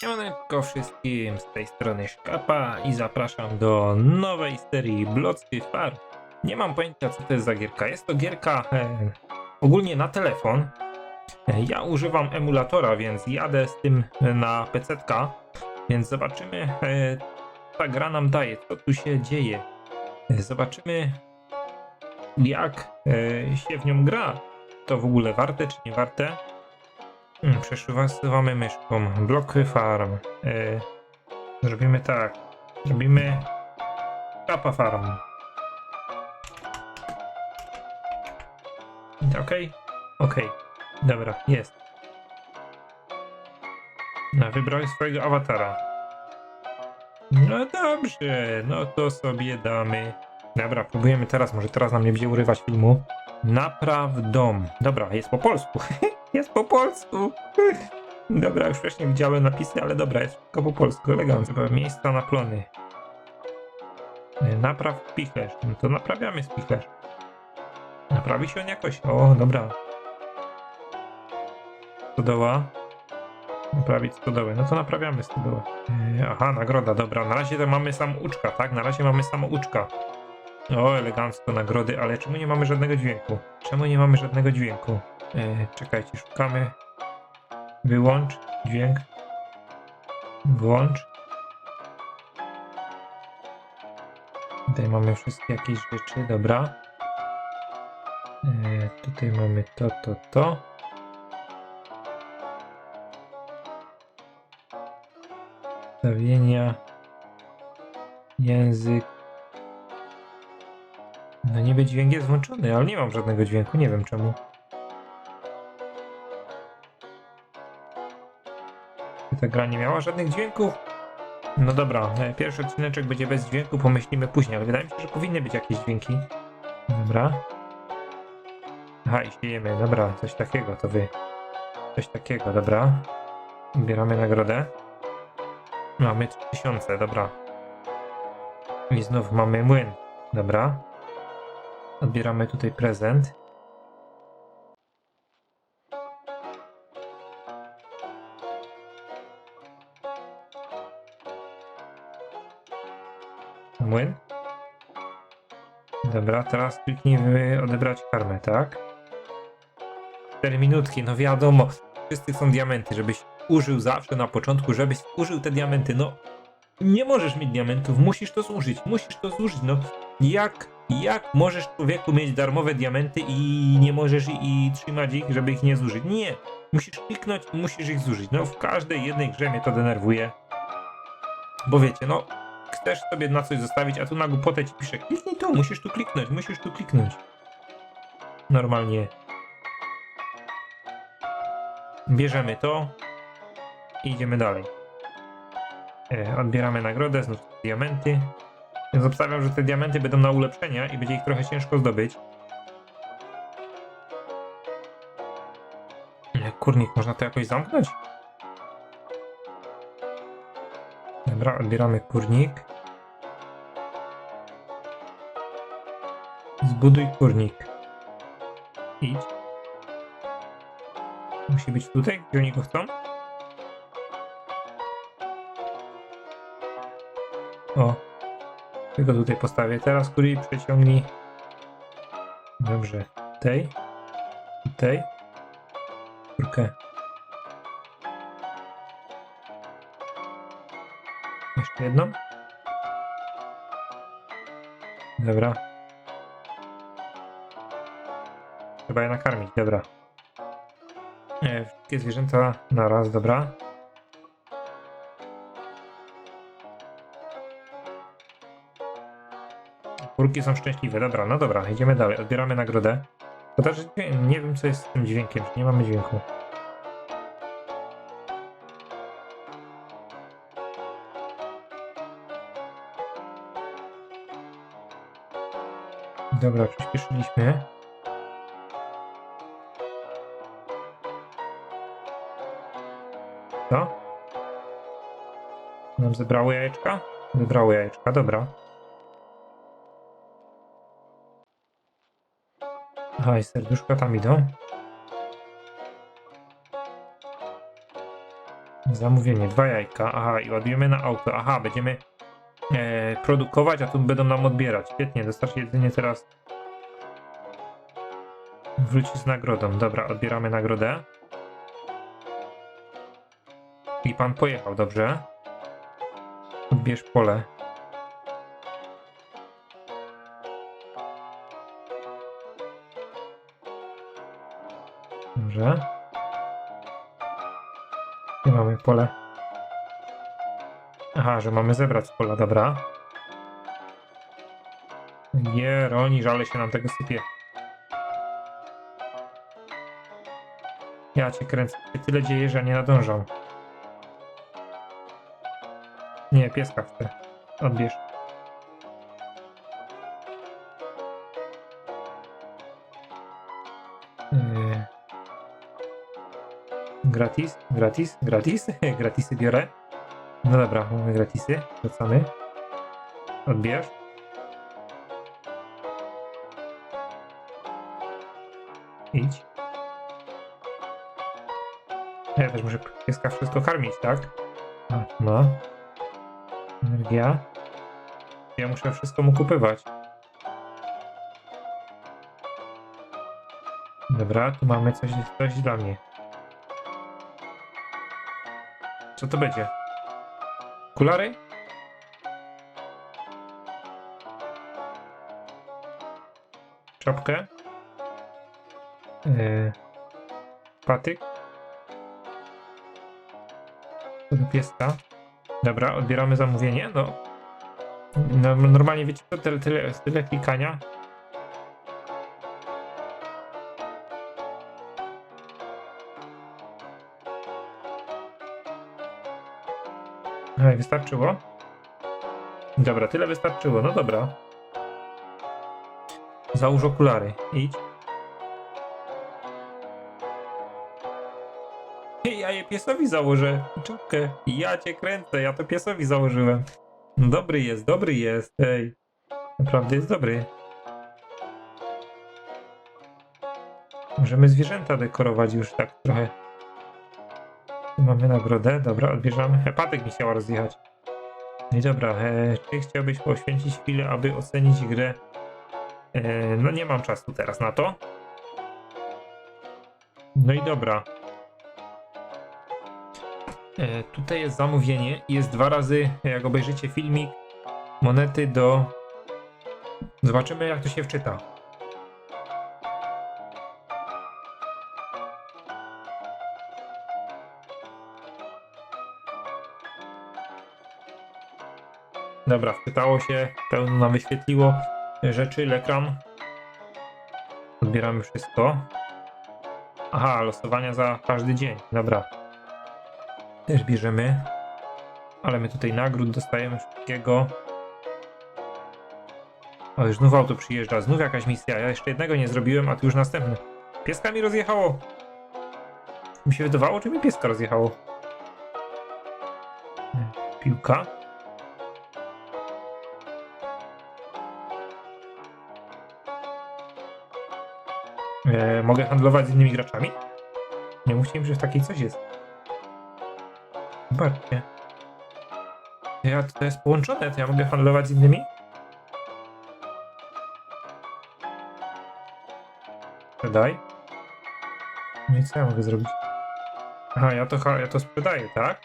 Siemaneczko wszystkim, z tej strony Szkapa i zapraszam do nowej serii Blocki Far. Nie mam pojęcia co to jest za gierka. Jest to gierka e, ogólnie na telefon. E, ja używam emulatora, więc jadę z tym na PC-tka, więc zobaczymy e, co ta gra nam daje, co tu się dzieje. E, zobaczymy jak e, się w nią gra. To w ogóle warte czy nie warte. Hmm, Przesuwamy myszką. Bloky farm. Yy, zrobimy tak. Zrobimy Kappa farm. Okej? Okej. Dobra, jest. No, wybrałeś swojego awatara. No dobrze, no to sobie damy. Dobra, próbujemy teraz, może teraz nam nie będzie urywać filmu. Napraw dom. Dobra, jest po polsku. Jest po polsku. Dobra, już wcześniej widziałem napisy, ale dobra, jest tylko po polsku, elegancko. Miejsca na plony. Napraw spichlerz. No to naprawiamy spichlerz. Naprawi się on jakoś. O, dobra. Stodoła. Naprawić stodołę. No to naprawiamy stodołę. E, Aha, nagroda, dobra. Na razie to mamy samouczka, tak? Na razie mamy samouczka. O, elegancko nagrody, ale czemu nie mamy żadnego dźwięku? Czemu nie mamy żadnego dźwięku? E, czekajcie, szukamy. Wyłącz dźwięk. Włącz. Tutaj mamy wszystkie jakieś rzeczy, dobra. E, tutaj mamy to, to, to. Ustawienia. Język. No niby dźwięk jest włączony, ale nie mam żadnego dźwięku, nie wiem czemu. Ta gra nie miała żadnych dźwięków? No dobra, e, pierwszy odcineczek będzie bez dźwięku, pomyślimy później, ale wydaje mi się, że powinny być jakieś dźwięki. Dobra. Aha, i siejemy, dobra, coś takiego, to wy. Coś takiego, dobra. Bieramy nagrodę. Mamy 3000, dobra. I znów mamy młyn, dobra. Odbieramy tutaj prezent. Młyn. Dobra, teraz kliknijmy odebrać karmę, tak? 4 minutki, no wiadomo. Wszyscy są diamenty, żebyś użył zawsze na początku, żebyś użył te diamenty. No, nie możesz mieć diamentów, musisz to zużyć, musisz to zużyć. No, jak, jak możesz człowieku mieć darmowe diamenty i nie możesz i, i trzymać ich, żeby ich nie zużyć? Nie, musisz kliknąć musisz ich zużyć. No, w każdej jednej grze mnie to denerwuje. Bo wiecie, no, chcesz sobie na coś zostawić, a tu na głupotę ci pisze kliknij tu, musisz tu kliknąć, musisz tu kliknąć. Normalnie. Bierzemy to i idziemy dalej. E, odbieramy nagrodę, znów diamenty. Więc obstawiam, że te diamenty będą na ulepszenia i będzie ich trochę ciężko zdobyć. E, Kurnik, można to jakoś zamknąć? Dobra, odbieramy kurnik. Zbuduj kurnik. Idź. Musi być tutaj, gdzie oni go chcą? O. Tylko tutaj postawię. Teraz kurii przeciągnij. Dobrze. Tej. Tej. Kurkę. Jeszcze jedną. Dobra. Trzeba je nakarmić, dobra. E, wszystkie zwierzęta na raz, dobra. Kurki są szczęśliwe, dobra, no dobra, idziemy dalej, odbieramy nagrodę. Też nie wiem co jest z tym dźwiękiem, nie mamy dźwięku. Dobra, przyspieszyliśmy. Co? Nam zebrało jajeczka? Zebrało jajeczka, dobra. Aha, i serduszka tam idą. Zamówienie, dwa jajka. Aha, i ładujemy na auto. Aha, będziemy e, produkować, a tu będą nam odbierać. Świetnie, dostarczy jedynie teraz. Wróci z nagrodą. Dobra, odbieramy nagrodę. I pan pojechał, dobrze? Odbierz pole. Dobrze. Gdzie mamy pole? Aha, że mamy zebrać z pola, dobra. Nie, roni, żale się nam tego sypie. Ja cię kręcę. Tyle dzieje, że nie nadążam. Nie, pieska chcę. Odbierz. Yy. Gratis, gratis, gratis, gratisy biorę. No dobra, mamy gratisy, wracamy. Odbierz. Idź. Ja też muszę pieska wszystko karmić, tak? No. Energia. Ja muszę wszystko mu kupywać. Dobra, tu mamy coś, coś dla mnie. Co to będzie? Kulary? Czapkę? Yy, patyk? Pieska. Dobra, odbieramy zamówienie. No. no normalnie wiecie tyle, tyle, tyle klikania. Ej, wystarczyło? Dobra, tyle wystarczyło. No dobra. Załóż okulary. Idź. Ja je piesowi założę. Czapkę. Ja cię kręcę, ja to piesowi założyłem. Dobry jest, dobry jest. Ej. Naprawdę jest dobry. Możemy zwierzęta dekorować już tak trochę. Mamy nagrodę. Dobra, odbierzemy. Hepatyk mi chciała rozjechać. No i dobra, e, czy chciałbyś poświęcić chwilę, aby ocenić grę? E, no nie mam czasu teraz na to. No i dobra. E, tutaj jest zamówienie i jest dwa razy, jak obejrzycie filmik, monety do... Zobaczymy jak to się wczyta. Dobra, wczytało się, pełno nam wyświetliło rzeczy, lekram. Odbieramy wszystko. Aha, losowania za każdy dzień, dobra. Też bierzemy. Ale my tutaj nagród dostajemy wszystkiego. O, już znów auto przyjeżdża, znów jakaś misja. Ja jeszcze jednego nie zrobiłem, a tu już następny. Pieska mi rozjechało. Mi się wydawało, czy mi pieska rozjechało? Piłka. E, mogę handlować z innymi graczami? Nie im, że w takiej coś jest. Zobaczcie. Ja, to jest połączone, to ja mogę handlować z innymi? Sprzedaj. No i co ja mogę zrobić? Aha, ja to, ja to sprzedaję, tak?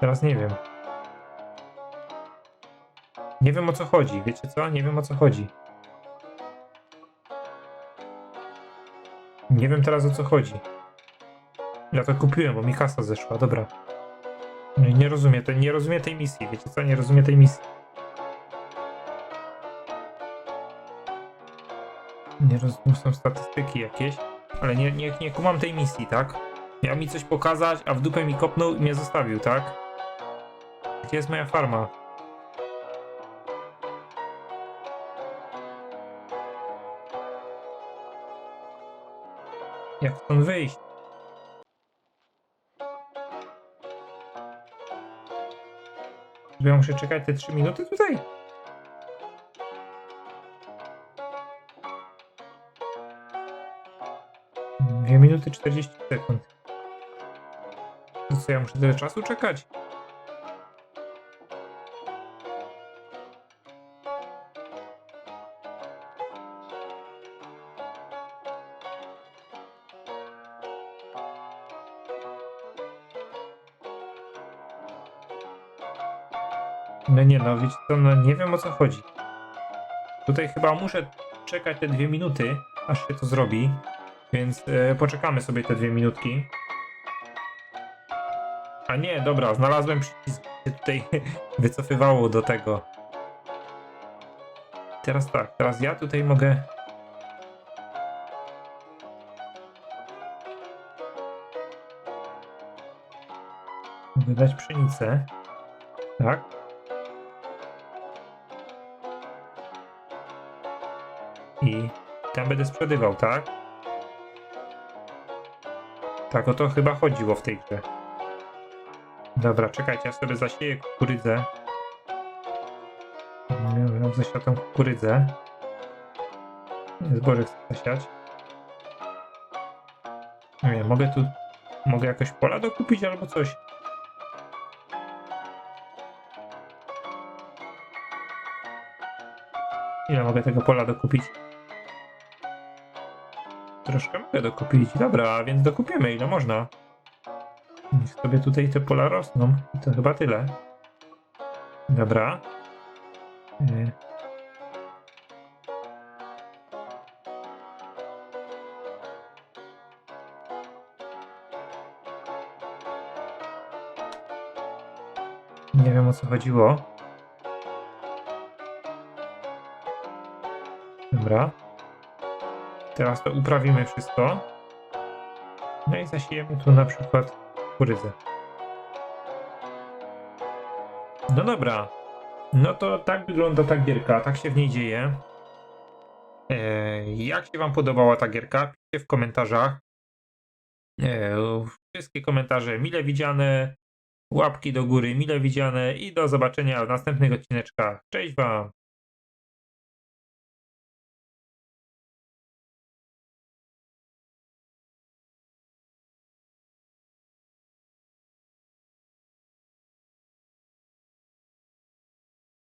Teraz nie wiem. Nie wiem o co chodzi, wiecie co? Nie wiem o co chodzi. Nie wiem teraz o co chodzi. Ja to kupiłem, bo mi kasa zeszła, dobra. Nie, nie rozumiem, to nie rozumiem tej misji, wiecie co? Nie rozumiem tej misji. Nie rozumiem, są statystyki jakieś, ale nie, nie, nie kumam tej misji, tak? Miał mi coś pokazać, a w dupę mi kopnął i mnie zostawił, tak? Gdzie jest moja farma? Jak stąd wyjść? Ja muszę czekać te 3 minuty tutaj? Dwie minuty 40 sekund. I co, ja muszę tyle czasu czekać? No nie no, wiecie co, no nie wiem o co chodzi. Tutaj chyba muszę czekać te dwie minuty, aż się to zrobi, więc e, poczekamy sobie te dwie minutki. A nie, dobra, znalazłem przycisk, się tutaj wycofywało do tego. Teraz tak, teraz ja tutaj mogę... Mogę dać pszenicę. Tak. I tam będę sprzedawał, tak? Tak o to chyba chodziło w tej grze. Dobra, czekajcie, ja sobie zasieję kukurydzę. Miałem zasiatą kukurydzę. Zboże chcę zasiać. Nie wiem, mogę tu... Mogę jakoś pola dokupić albo coś? Ile mogę tego pola dokupić? Troszkę mogę dokupić. Dobra, więc dokupimy ile można. Niech sobie tutaj te pola rosną. I to chyba tyle. Dobra. Y. Nie wiem o co chodziło. Dobra. Teraz to uprawimy wszystko. No i zasiejemy tu na przykład kukurydzę. No dobra. No to tak wygląda ta gierka, tak się w niej dzieje. Eee, jak się wam podobała ta gierka? Piszcie w komentarzach. Eee, wszystkie komentarze mile widziane. Łapki do góry mile widziane i do zobaczenia w następnych odcineczkach. Cześć wam!